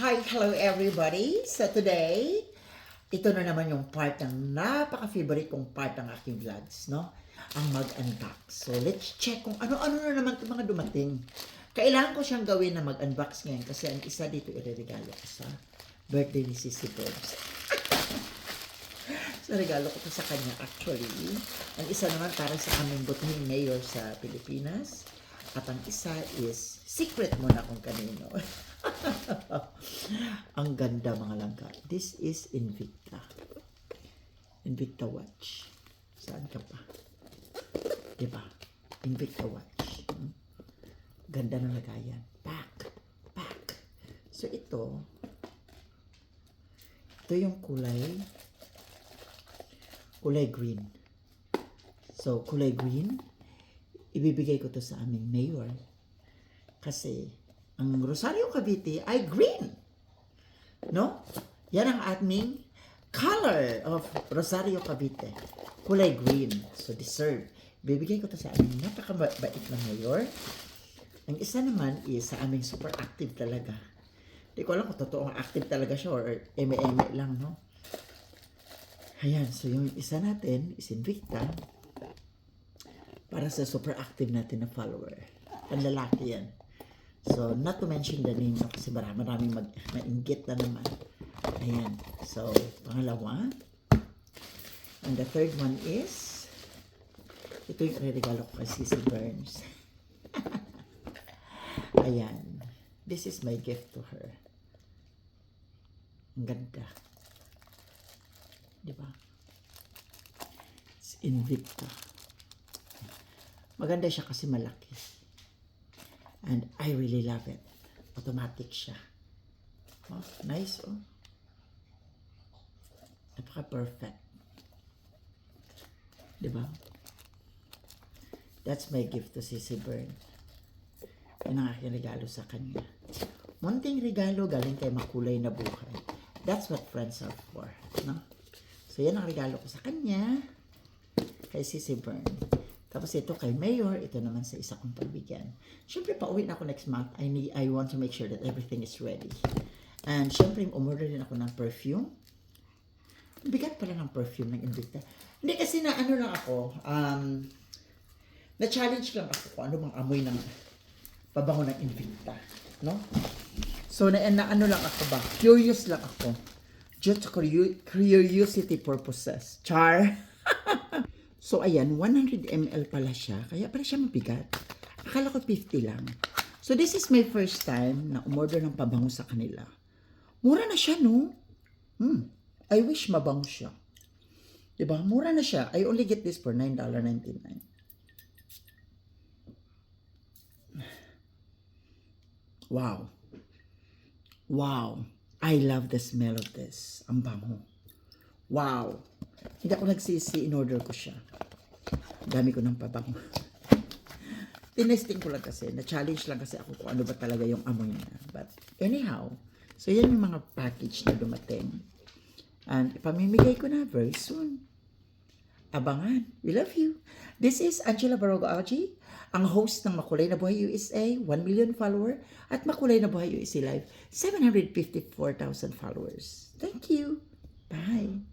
Hi, hello everybody. So today, ito na naman yung part ng napaka-favorite kong part ng aking vlogs, no? Ang mag-unbox. So let's check kung ano-ano na naman itong mga dumating. Kailangan ko siyang gawin na mag-unbox ngayon kasi ang isa dito ireregalo ko sa birthday ni Sissy Burbs. so regalo ko to sa kanya actually. Ang isa naman para sa aming butihing mayor sa Pilipinas. At ang isa is secret mo na kung kanino. Ang ganda mga langka. This is Invicta. Invicta watch. Saan ka pa? Diba? Invicta watch. Hmm? Ganda ng lagayan. Pack. Pack. So ito, ito yung kulay, kulay green. So, kulay green, ibibigay ko to sa aming mayor. Kasi, ang Rosario Cavite ay green. No? Yan ang aming color of Rosario Cavite. Kulay green. So, deserve. Bibigay ko to sa aming napakabait na mayor. Ang isa naman is sa aming super active talaga. Hindi ko alam kung totoong active talaga siya or eme-eme lang, no? Ayan, so yung isa natin is Invicta para sa super active natin na follower. Panlalaki yan. So, not to mention the name, no? kasi marami maraming mag, mainggit na naman. Ayan. So, pangalawa. And the third one is, ito yung regalo ko kay Sissy Burns. Ayan. This is my gift to her. Ang ganda. Di ba? It's Invicta. Maganda siya kasi malaki. And I really love it. Automatic siya. Oh, nice oh. Napaka-perfect. Di ba? That's my gift to Sissy Byrne. Yan ang aking regalo sa kanya. Munting regalo galing kay makulay na buhay. That's what friends are for. No? So, yan ang regalo ko sa kanya. Kay Sissy Byrne. Tapos ito kay Mayor, ito naman sa isa kong pagbigyan. Siyempre, pauwi na ako next month. I, need, I want to make sure that everything is ready. And siyempre, umorder din ako ng perfume. Bigat pala ng perfume ng Invicta. Hindi kasi na ano lang ako, um, na-challenge lang ako kung ano bang amoy ng pabango ng Invicta. No? So, na, na ano lang ako ba? Curious lang ako. Just curio- curiosity purposes. Char. So, ayan, 100 ml pala siya. Kaya pala siya mabigat. Akala ko 50 lang. So, this is my first time na umorder ng pabango sa kanila. Mura na siya, no? Hmm. I wish mabango siya. Diba? Mura na siya. I only get this for $9.99. Wow. Wow. I love the smell of this. Ang bango. Wow. Hindi ako nagsisi, in-order ko siya. Dami ko ng pabango. Tinesting ko lang kasi, na-challenge lang kasi ako kung ano ba talaga yung amoy niya. But anyhow, so yan yung mga package na dumating. And ipamimigay ko na very soon. Abangan. We love you. This is Angela Barogo Algi, ang host ng Makulay na Buhay USA, 1 million follower, at Makulay na Buhay USA Live, 754,000 followers. Thank you. Bye.